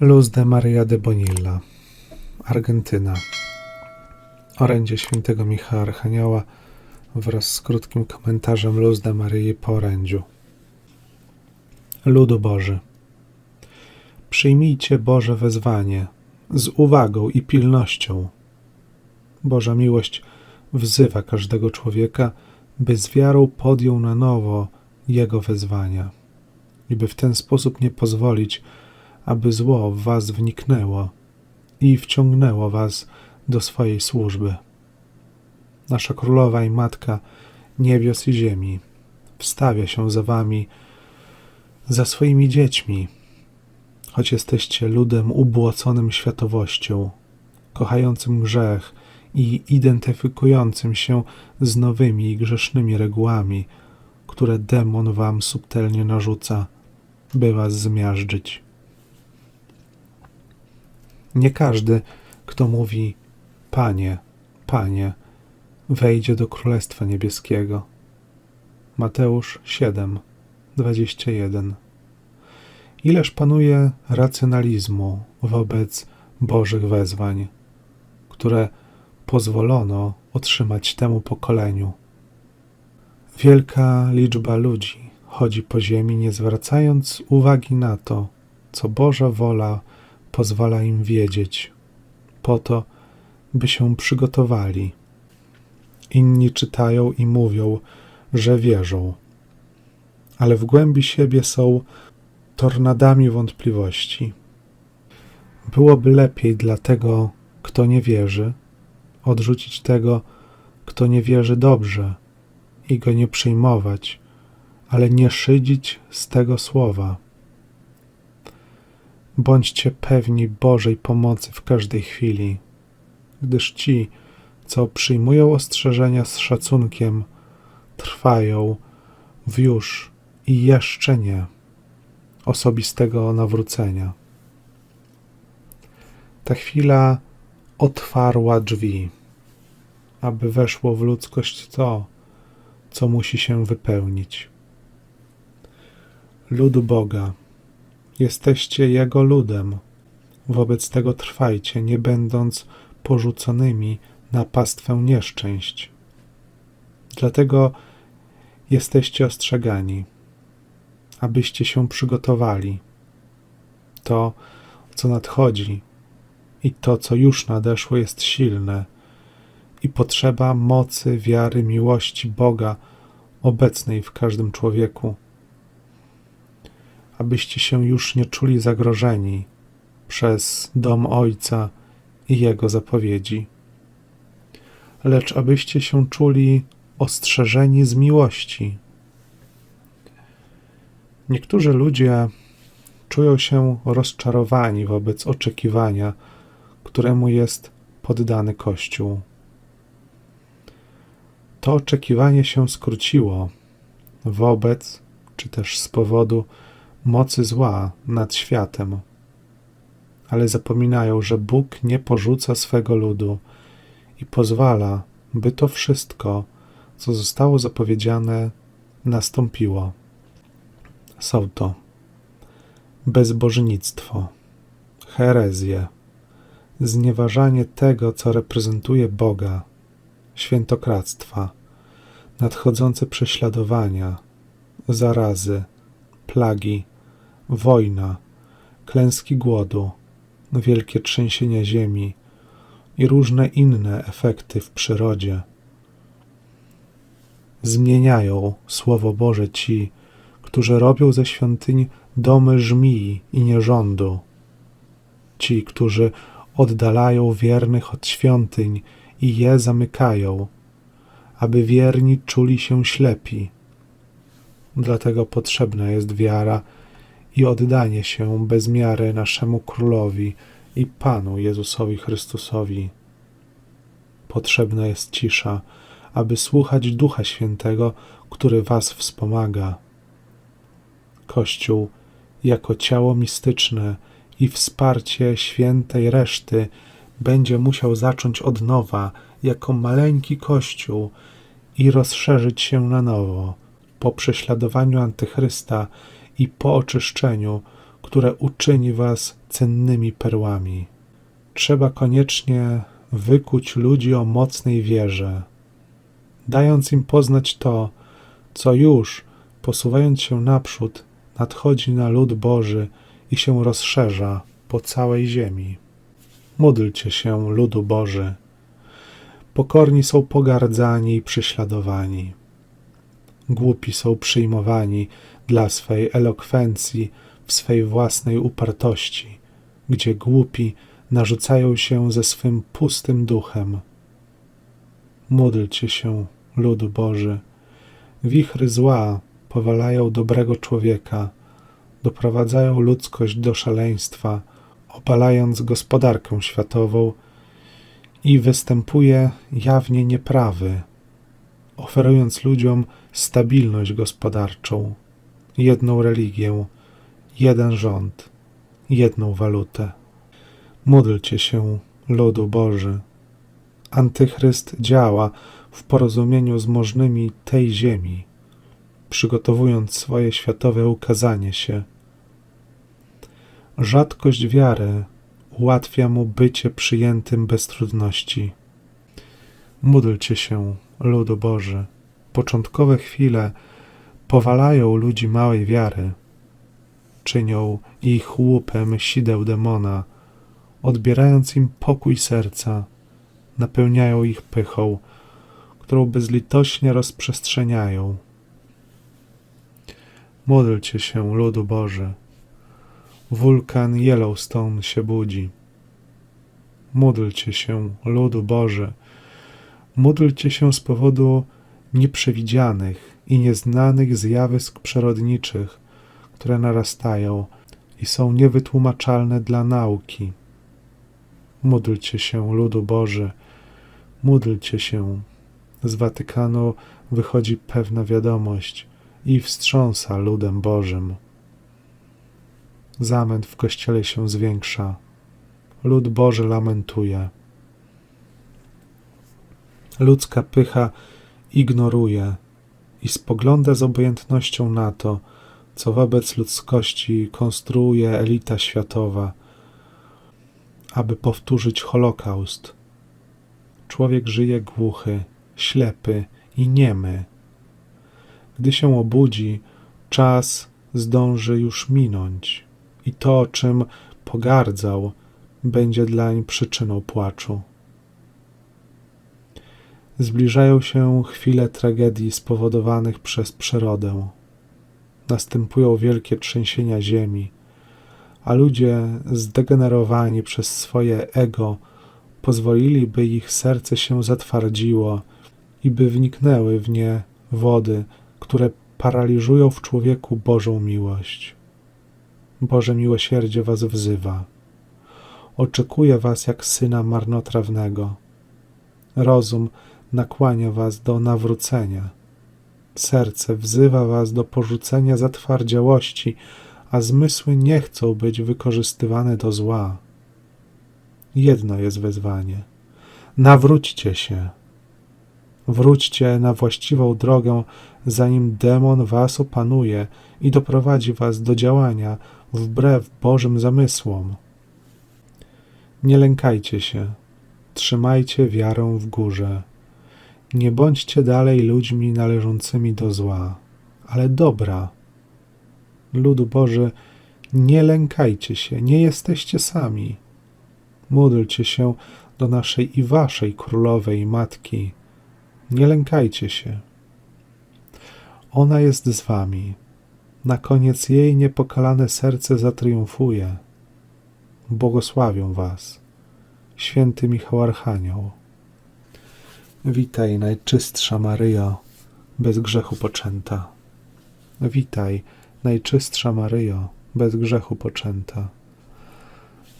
Luz de Maria de Bonilla, Argentyna. Orędzie świętego Michała Archanioła wraz z krótkim komentarzem Luz de Maryi po orędziu. Ludu Boży. Przyjmijcie Boże wezwanie z uwagą i pilnością. Boża miłość wzywa każdego człowieka, by z wiarą podjął na nowo Jego wezwania i by w ten sposób nie pozwolić, aby zło w was wniknęło i wciągnęło was do swojej służby. Nasza królowa i matka niebios i ziemi wstawia się za wami, za swoimi dziećmi, choć jesteście ludem ubłoconym światowością, kochającym grzech i identyfikującym się z nowymi i grzesznymi regułami, które demon wam subtelnie narzuca, by was zmiażdżyć. Nie każdy, kto mówi Panie, Panie, wejdzie do Królestwa Niebieskiego. Mateusz 7, 21. Ileż panuje racjonalizmu wobec Bożych wezwań, które pozwolono otrzymać temu pokoleniu. Wielka liczba ludzi chodzi po ziemi, nie zwracając uwagi na to, co Boża wola pozwala im wiedzieć, po to, by się przygotowali. Inni czytają i mówią, że wierzą, ale w głębi siebie są tornadami wątpliwości. Byłoby lepiej dla tego, kto nie wierzy, odrzucić tego, kto nie wierzy dobrze i go nie przyjmować, ale nie szydzić z tego słowa. Bądźcie pewni Bożej pomocy w każdej chwili, gdyż ci, co przyjmują ostrzeżenia z szacunkiem, trwają w już i jeszcze nie osobistego nawrócenia. Ta chwila otwarła drzwi, aby weszło w ludzkość to, co musi się wypełnić. Ludu Boga Jesteście Jego ludem. Wobec tego trwajcie, nie będąc porzuconymi na pastwę nieszczęść. Dlatego jesteście ostrzegani, abyście się przygotowali. To, co nadchodzi i to, co już nadeszło, jest silne i potrzeba mocy, wiary, miłości Boga obecnej w każdym człowieku abyście się już nie czuli zagrożeni przez dom Ojca i Jego zapowiedzi, lecz abyście się czuli ostrzeżeni z miłości. Niektórzy ludzie czują się rozczarowani wobec oczekiwania, któremu jest poddany Kościół. To oczekiwanie się skróciło wobec, czy też z powodu mocy zła nad światem. Ale zapominają, że Bóg nie porzuca swego ludu i pozwala, by to wszystko, co zostało zapowiedziane, nastąpiło. Są to bezbożnictwo, herezje, znieważanie tego, co reprezentuje Boga, świętokradztwa, nadchodzące prześladowania, zarazy, plagi, wojna, klęski głodu, wielkie trzęsienia ziemi i różne inne efekty w przyrodzie. Zmieniają Słowo Boże ci, którzy robią ze świątyń domy żmii i nierządu. Ci, którzy oddalają wiernych od świątyń i je zamykają, aby wierni czuli się ślepi. Dlatego potrzebna jest wiara i oddanie się bez miary naszemu Królowi i Panu Jezusowi Chrystusowi. Potrzebna jest cisza, aby słuchać Ducha Świętego, który Was wspomaga. Kościół, jako ciało mistyczne i wsparcie świętej reszty, będzie musiał zacząć od nowa, jako maleńki Kościół i rozszerzyć się na nowo po prześladowaniu Antychrysta i po oczyszczeniu, które uczyni was cennymi perłami. Trzeba koniecznie wykuć ludzi o mocnej wierze, dając im poznać to, co już, posuwając się naprzód, nadchodzi na lud Boży i się rozszerza po całej ziemi. Módlcie się, ludu Boży. Pokorni są pogardzani i prześladowani. Głupi są przyjmowani dla swej elokwencji w swej własnej upartości, gdzie głupi narzucają się ze swym pustym duchem. Módlcie się, ludu Boży. Wichry zła powalają dobrego człowieka, doprowadzają ludzkość do szaleństwa, opalając gospodarkę światową i występuje jawnie nieprawy, oferując ludziom stabilność gospodarczą, jedną religię, jeden rząd, jedną walutę. Módlcie się, ludu Boży. Antychryst działa w porozumieniu z możnymi tej ziemi, przygotowując swoje światowe ukazanie się. Rzadkość wiary ułatwia mu bycie przyjętym bez trudności. Módlcie się, ludu Boży. Początkowe chwile powalają ludzi małej wiary, czynią ich łupem sideł demona, odbierając im pokój serca, napełniają ich pychą, którą bezlitośnie rozprzestrzeniają. Módlcie się, ludu Boży. Wulkan Yellowstone się budzi. Módlcie się, ludu Boży. Módlcie się z powodu nieprzewidzianych i nieznanych zjawisk przyrodniczych, które narastają i są niewytłumaczalne dla nauki. Módlcie się, ludu Boży, módlcie się. Z Watykanu wychodzi pewna wiadomość i wstrząsa ludem Bożym. Zamęt w kościele się zwiększa. Lud Boży lamentuje. Ludzka pycha ignoruje i spogląda z obojętnością na to, co wobec ludzkości konstruuje elita światowa, aby powtórzyć Holokaust. Człowiek żyje głuchy, ślepy i niemy. Gdy się obudzi, czas zdąży już minąć i to, czym pogardzał, będzie dlań przyczyną płaczu. Zbliżają się chwile tragedii spowodowanych przez przyrodę. Następują wielkie trzęsienia ziemi, a ludzie zdegenerowani przez swoje ego pozwolili, by ich serce się zatwardziło i by wniknęły w nie wody, które paraliżują w człowieku Bożą miłość. Boże miłosierdzie was wzywa. Oczekuje was jak syna marnotrawnego. Rozum nakłania was do nawrócenia. Serce wzywa was do porzucenia zatwardziałości, a zmysły nie chcą być wykorzystywane do zła. Jedno jest wezwanie: nawróćcie się. Wróćcie na właściwą drogę, zanim demon was opanuje i doprowadzi was do działania wbrew Bożym zamysłom. Nie lękajcie się, trzymajcie wiarę w górze. Nie bądźcie dalej ludźmi należącymi do zła, ale dobra. Ludu Boży, nie lękajcie się, nie jesteście sami. Módlcie się do naszej i waszej królowej matki. Nie lękajcie się. Ona jest z wami. Na koniec jej niepokalane serce zatriumfuje. Błogosławią was. Święty Michał Archanioł. Witaj, najczystsza Maryjo, bez grzechu poczęta. Witaj, najczystsza Maryjo, bez grzechu poczęta.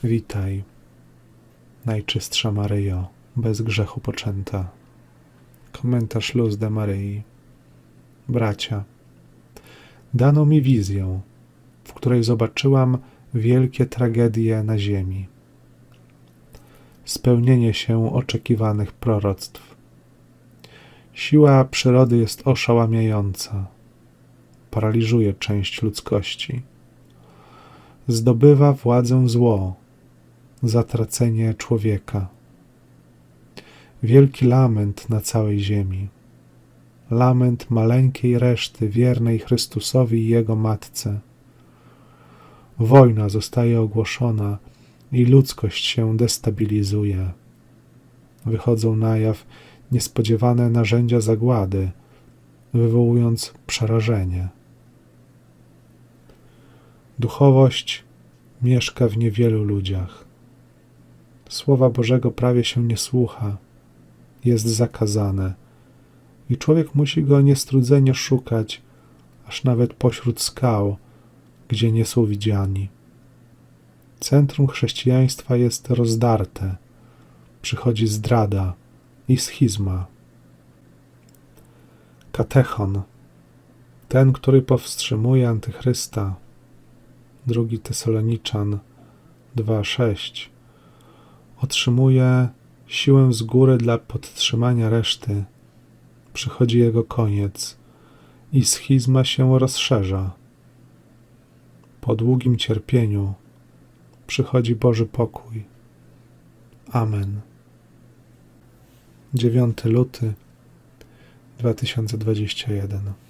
Witaj, najczystsza Maryjo, bez grzechu poczęta. Komentarz Luz de Maryi. Bracia, dano mi wizję, w której zobaczyłam wielkie tragedie na ziemi. Spełnienie się oczekiwanych proroctw. Siła przyrody jest oszałamiająca. Paraliżuje część ludzkości. zdobywa władzę zło, zatracenie człowieka. Wielki lament na całej ziemi. Lament maleńkiej reszty wiernej Chrystusowi i Jego Matce. Wojna zostaje ogłoszona i ludzkość się destabilizuje. Wychodzą na jaw niespodziewane narzędzia zagłady, wywołując przerażenie. Duchowość mieszka w niewielu ludziach. Słowa Bożego prawie się nie słucha, jest zakazane i człowiek musi go niestrudzenie szukać, aż nawet pośród skał, gdzie nie są widziani. Centrum chrześcijaństwa jest rozdarte, przychodzi zdrada i schizma. Katechon, ten, który powstrzymuje antychrysta, drugi Tesaloniczan 2:6, otrzymuje siłę z góry dla podtrzymania reszty. Przychodzi jego koniec i schizma się rozszerza. Po długim cierpieniu przychodzi Boży pokój. Amen. 9 luty 2021